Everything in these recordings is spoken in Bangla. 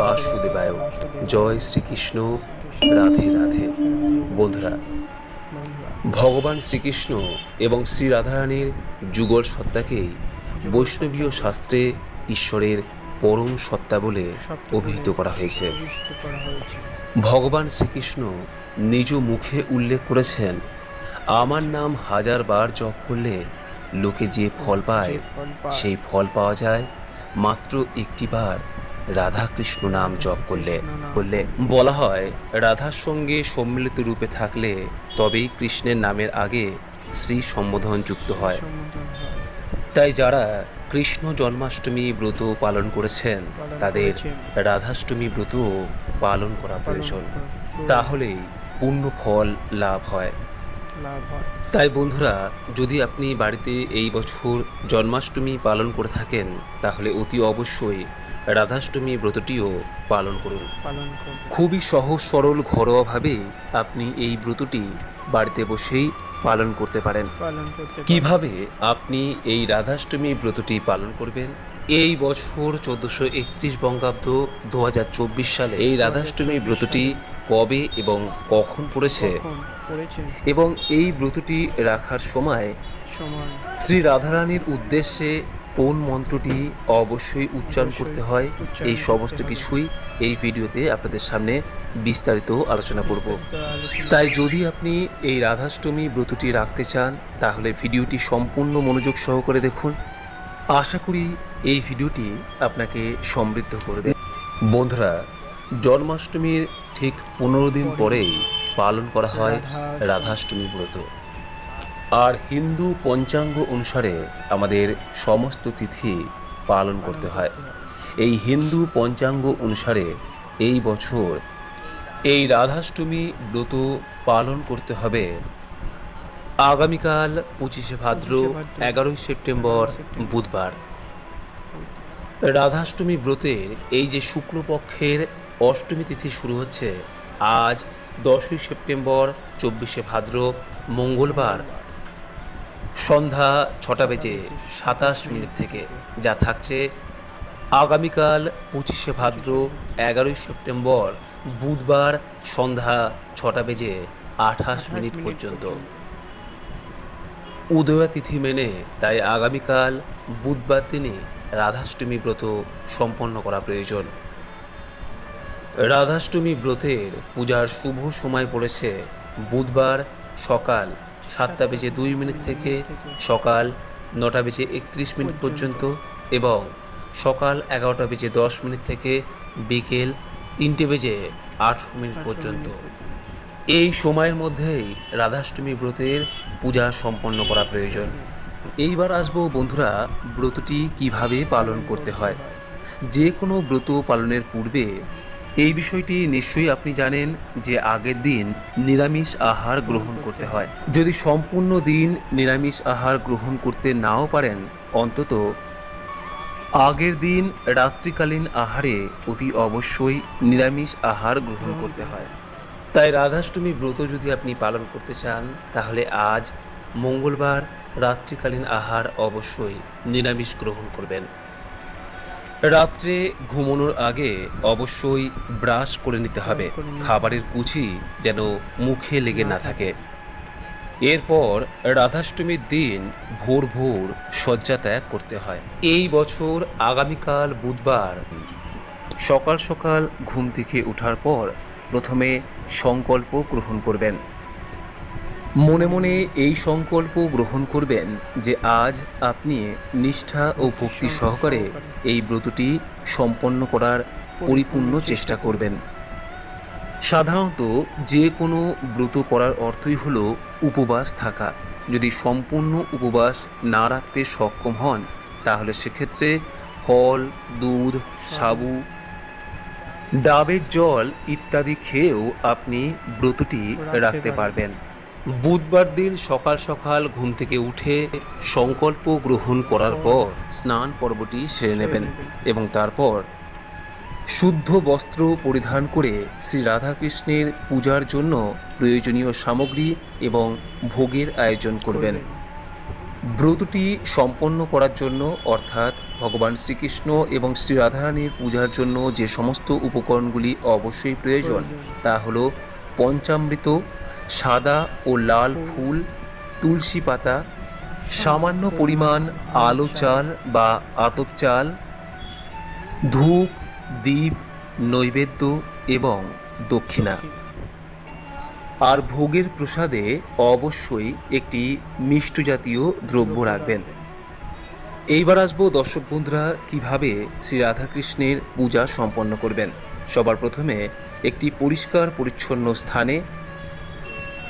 বাসুদেবায়। জয় শ্রীকৃষ্ণ, রাধে রাধে। বন্ধুরা, ভগবান শ্রীকৃষ্ণ এবং শ্রী রাধারানীর যুগল সত্তাকেই বৈষ্ণবীয় শাস্ত্রে ঈশ্বরের পরম সত্তা বলে অভিহিত করা হয়েছে। ভগবান শ্রীকৃষ্ণ নিজ মুখে উল্লেখ করেছেন, আমার নাম হাজার বার জপ করলে লোকে যে ফল পায়, সেই ফল পাওয়া যায় মাত্র একটিবার রাধা কৃষ্ণ নাম জপ করলে বললে বলা হয় রাধার সঙ্গে সম্মিলিত রূপে থাকলে তবেই কৃষ্ণের নামের আগে শ্রী সম্বোধন যুক্ত হয়। তাই যারা কৃষ্ণ জন্মাষ্টমী ব্রত পালন করেছেন তাদের রাধাষ্টমী ব্রত পালন করা প্রয়োজন। তাহলেই পূর্ণ ফল লাভ হয়। তাই বন্ধুরা যদি আপনি বাড়িতে এই বছর জন্মাষ্টমী পালন করে থাকেন তাহলে অতি অবশ্যই রাধাষ্টমী ব্রতটিও পালন করুন। পালন খুবই সহজ সরল ঘরোয়াভাবে আপনি এই ব্রতটি বাড়িতে বসেই পালন করতে পারেন। পালন করতে কীভাবে আপনি এই রাধাষ্টমী ব্রতটি পালন করবেন? এই বছর চোদ্দোশো একত্রিশ বঙ্গাব্দ দু হাজার চব্বিশ সালে এই রাধাষ্টমী ব্রতটি কবে এবং কখন পড়েছে? এবং এই ব্রতটি রাখার সময় সময়। শ্রী রাধারানীর উদ্দেশ্যে কোন মন্ত্রটি অবশ্যই উচ্চারণ করতে হয় এই সমস্ত কিছুই এই ভিডিওতে আপনাদের সামনে বিস্তারিত আলোচনা করব। তাই যদি আপনি এই রাধাষ্টমী ব্রতটি রাখতে চান তাহলে ভিডিওটি সম্পূর্ণ মনোযোগ সহকারে দেখুন। আশা করি এই ভিডিওটি আপনাকে সমৃদ্ধ করবে। বন্ধুরা জন্মাষ্টমীর ঠিক পনেরো দিন পরেই পালন করা হয় রাধাষ্টমী ব্রত। আর হিন্দু পঞ্চাঙ্গ অনুসারে আমাদের সমস্ত তিথি পালন করতে হয়। এই হিন্দু পঞ্চাঙ্গ অনুসারে এই বছর এই রাধাষ্টমী ব্রত পালন করতে হবে। আগামীকাল পঁচিশে ভাদ্র এগারোই সেপ্টেম্বর বুধবার। রাধাষ্টমী ব্রতের এই যে শুক্লপক্ষের অষ্টমী তিথি শুরু হচ্ছে আজ দশই সেপ্টেম্বর চব্বিশে ভাদ্র মঙ্গলবার সন্ধ্যা ছটা বেজে সাতাশ মিনিট থেকে যা থাকছে আগামীকাল পঁচিশে ভাদ্র এগারোই সেপ্টেম্বর বুধবার সন্ধ্যা ছটা বেজে আঠাশ মিনিট পর্যন্ত। উদয়া তিথি মেনে তাই আগামীকাল বুধবার দিনে রাধাষ্টমী ব্রত সম্পন্ন করা প্রয়োজন। রাধাষ্টমী ব্রতের পূজার শুভ সময় পড়েছে বুধবার সকাল সাতটা বেজে দুই মিনিট থেকে সকাল নটা বেজে একত্রিশ মিনিট পর্যন্ত এবং সকাল এগারোটা বেজে দশ মিনিট থেকে বিকেল তিনটে বেজে আটশো মিনিট পর্যন্ত। এই সময়ের মধ্যেই রাধাষ্টমী ব্রতের পূজা সম্পন্ন করা প্রয়োজন। এইবার আসব বন্ধুরা ব্রতটি কীভাবে পালন করতে হয়? যে কোনো ব্রত পালনের পূর্বে এই বিষয়টি নিশ্চয়ই আপনি জানেন যে আগের দিন নিরামিষ আহার গ্রহণ করতে হয়। যদি সম্পূর্ণ দিন নিরামিষ আহার গ্রহণ করতে নাও পারেন, অন্তত আগের দিন রাত্রিকালীন আহারে অতি অবশ্যই নিরামিষ আহার গ্রহণ করতে হয়। তাই রাধাষ্টমী ব্রত যদি আপনি পালন করতে চান, তাহলে আজ মঙ্গলবার রাত্রিকালীন আহার অবশ্যই নিরামিষ গ্রহণ করবেন। রাত্রে ঘুমানোর আগে অবশ্যই ব্রাশ করে নিতে হবে। খাবারের কুচি যেন মুখে লেগে না থাকে। এরপর রাধাষ্টমীর দিন ভোর ভোর শয্যা ত্যাগ করতে হয়। এই বছর আগামীকাল বুধবার সকাল সকাল ঘুম থেকে ওঠার পর প্রথমে সংকল্প গ্রহণ করবেন। মনে মনে এই সংকল্প গ্রহণ করবেন যে আজ আপনি নিষ্ঠা ও ভক্তি সহকারে এই ব্রতটি সম্পন্ন করার পরিপূর্ণ চেষ্টা করবেন। সাধারণত যে কোনো ব্রত করার অর্থই হলো উপবাস থাকা। যদি সম্পূর্ণ উপবাস না রাখতে সক্ষম হন, তাহলে সেক্ষেত্রে ফল, দুধ, সাবু, ডাবের জল ইত্যাদি খেয়েও আপনি ব্রতটি রাখতে পারবেন। বুধবার দিন সকাল সকাল ঘুম থেকে উঠে সংকল্প গ্রহণ করার পর স্নান পর্বটি সেরে নেবেন এবং তারপর শুদ্ধ বস্ত্র পরিধান করে শ্রী রাধাকৃষ্ণের পূজার জন্য প্রয়োজনীয় সামগ্রী এবং ভোগের আয়োজন করবেন। ব্রতটি সম্পন্ন করার জন্য অর্থাৎ ভগবান শ্রীকৃষ্ণ এবং শ্রী রাধারানীর পূজার জন্য যে সমস্ত উপকরণগুলি অবশ্যই প্রয়োজন, তা হলো পঞ্চামৃত সাদা ও লাল ফুল, তুলসী পাতা, সামান্য পরিমাণ আলো চাল বা আতপ চাল, ধূপ দ্বীপ নৈবেদ্য এবং দক্ষিণা। আর ভোগের প্রসাদে অবশ্যই একটি মিষ্ট জাতীয় দ্রব্য রাখবেন। এইবার আসব দর্শক বন্ধুরা, কীভাবে শ্রী রাধাকৃষ্ণের পূজা সম্পন্ন করবেন। সবার প্রথমে একটি পরিষ্কার পরিচ্ছন্ন স্থানে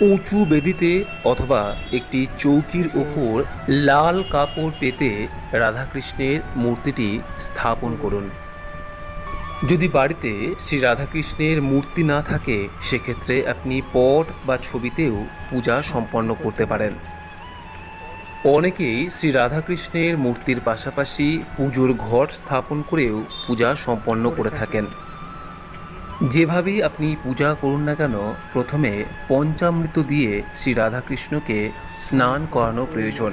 উঁচু বেদিতে অথবা একটি চৌকির ওপর লাল কাপড় পেতে রাধাকৃষ্ণের মূর্তিটি স্থাপন করুন। যদি বাড়িতে শ্রী রাধাকৃষ্ণের মূর্তি না থাকে, সেক্ষেত্রে আপনি পট বা ছবিতেও পূজা সম্পন্ন করতে পারেন। অনেকেই শ্রী রাধাকৃষ্ণের মূর্তির পাশাপাশি পুজোর ঘট স্থাপন করেও পূজা সম্পন্ন করে থাকেন। যেভাবেই আপনি পূজা করুন না কেন, প্রথমে পঞ্চামৃত দিয়ে শ্রী রাধাকৃষ্ণকে স্নান করানো প্রয়োজন।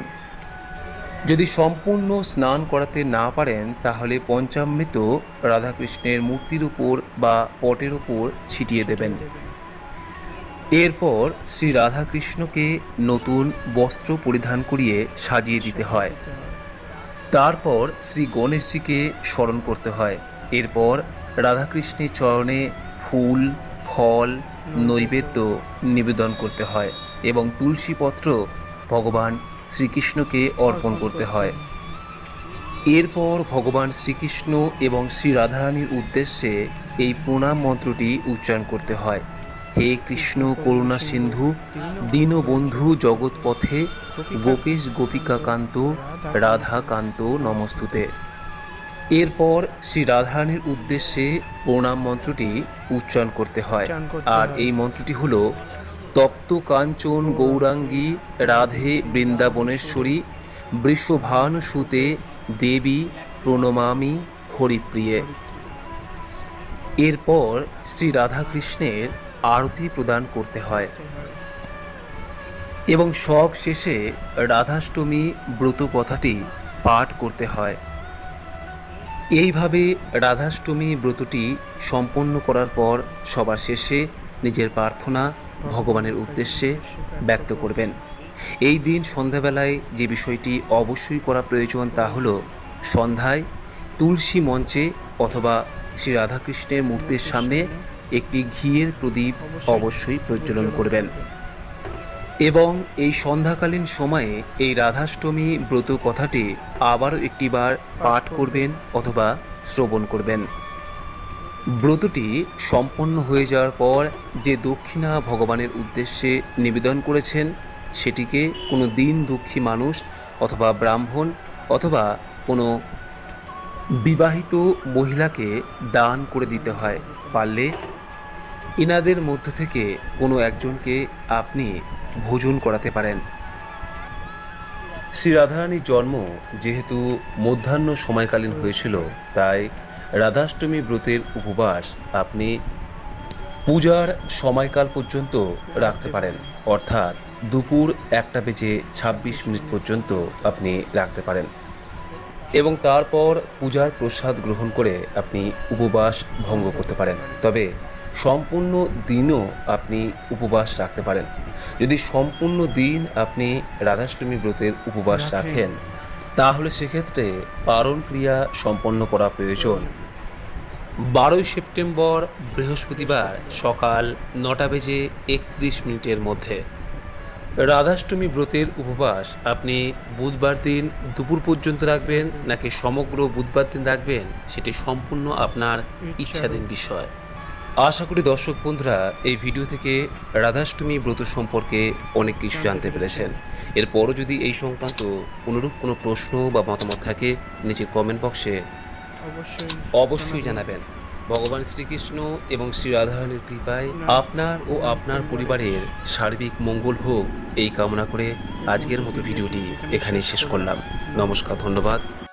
যদি সম্পূর্ণ স্নান করাতে না পারেন, তাহলে পঞ্চামৃত রাধাকৃষ্ণের মূর্তির উপর বা পটের উপর ছিটিয়ে দেবেন। এরপর শ্রী রাধাকৃষ্ণকে নতুন বস্ত্র পরিধান করিয়ে সাজিয়ে দিতে হয়। তারপর শ্রী গণেশজিকে স্মরণ করতে হয়। এরপর রাধাকৃষ্ণের চরণে ফুল, ফল, নৈবেদ্য নিবেদন করতে হয় এবং তুলসী পত্র ভগবান শ্রীকৃষ্ণকে অর্পণ করতে হয়। এরপর ভগবান শ্রীকৃষ্ণ এবং শ্রী রাধারানীর উদ্দেশ্যে এই প্রণাম মন্ত্রটি উচ্চারণ করতে হয়। হে কৃষ্ণ করুণা সিন্ধু, দীনবন্ধু জগৎপথে গোপেশ গোপিকাকান্ত, রাধাকান্ত নমস্তুতে। এরপর শ্রী রাধারানীর উদ্দেশ্যে প্রণাম মন্ত্রটি উচ্চারণ করতে হয়। আর এই মন্ত্রটি হল তপ্ত কাঞ্চন গৌরাঙ্গী রাধে বৃন্দাবনেশ্বরী বৃষভানুসুতে দেবী প্রণমামি হরিপ্রিয়ে। এরপর শ্রী রাধাকৃষ্ণের আরতি প্রদান করতে হয়। এবং সব শেষে রাধাষ্টমী ব্রত কথাটি পাঠ করতে হয়। এইভাবে রাধাষ্টমী ব্রতটি সম্পন্ন করার পর সবার শেষে নিজের প্রার্থনা ভগবানের উদ্দেশ্যে ব্যক্ত করবেন। এই দিন সন্ধ্যাবেলায় যে বিষয়টি অবশ্যই করা প্রয়োজন তা হলো সন্ধ্যায় তুলসী মঞ্চে অথবা শ্রী রাধাকৃষ্ণের মূর্তির সামনে একটি ঘিয়ের প্রদীপ অবশ্যই প্রজ্বলন করবেন। এবং এই সন্ধ্যাকালীন সময়ে এই রাধাষ্টমী ব্রত কথাটি আবারও একটিবার পাঠ করবেন অথবা শ্রবণ করবেন। ব্রতটি সম্পন্ন হয়ে যাওয়ার পর যে দক্ষিণা ভগবানের উদ্দেশ্যে নিবেদন করেছেন, সেটিকে কোনো দিন দুঃখী মানুষ অথবা ব্রাহ্মণ অথবা কোনো বিবাহিত মহিলাকে দান করে দিতে হয়। পারলে ইনাদের মধ্য থেকে কোনো একজনকে আপনি ভোজন করাতে পারেন। শ্রী রাধারানীর জন্ম যেহেতু মধ্যাহ্ন সময়কালীন হয়েছিল, তাই রাধাষ্টমী ব্রতের উপবাস আপনি পূজার সময়কাল পর্যন্ত রাখতে পারেন। অর্থাৎ দুপুর একটা বেজে ছাব্বিশ মিনিট পর্যন্ত আপনি রাখতে পারেন। এবং তারপর পূজার প্রসাদ গ্রহণ করে আপনি উপবাস ভঙ্গ করতে পারেন। তবে সম্পূর্ণ দিনও আপনি উপবাস রাখতে পারেন। যদি সম্পূর্ণ দিন আপনি রাধাষ্টমী ব্রতের উপবাস রাখেন। তাহলে সেক্ষেত্রে পারণ ক্রিয়া সম্পন্ন করা প্রয়োজন। বারোই সেপ্টেম্বর বৃহস্পতিবার সকাল নটা বেজে একত্রিশ মিনিটের মধ্যে। রাধাষ্টমী ব্রতের উপবাস আপনি বুধবার দিন দুপুর পর্যন্ত রাখবেন নাকি সমগ্র বুধবার দিন রাখবেন সেটি সম্পূর্ণ আপনার ইচ্ছাধীন বিষয়। আশা করি দর্শক বন্ধুরা এই ভিডিও থেকে রাধাষ্টমী ব্রত সম্পর্কে অনেক কিছু জানতে পেরেছেন। এরপরও যদি এই সংক্রান্ত অনুরূপ কোনো প্রশ্ন বা মতামত থাকে নিচে কমেন্ট বক্সে অবশ্যই অবশ্যই জানাবেন। ভগবান শ্রীকৃষ্ণ এবং শ্রী রাধারানীর কৃপায় আপনার ও আপনার পরিবারের সার্বিক মঙ্গল হোক এই কামনা করে আজকের মতো ভিডিওটি এখানেই শেষ করলাম। নমস্কার ধন্যবাদ।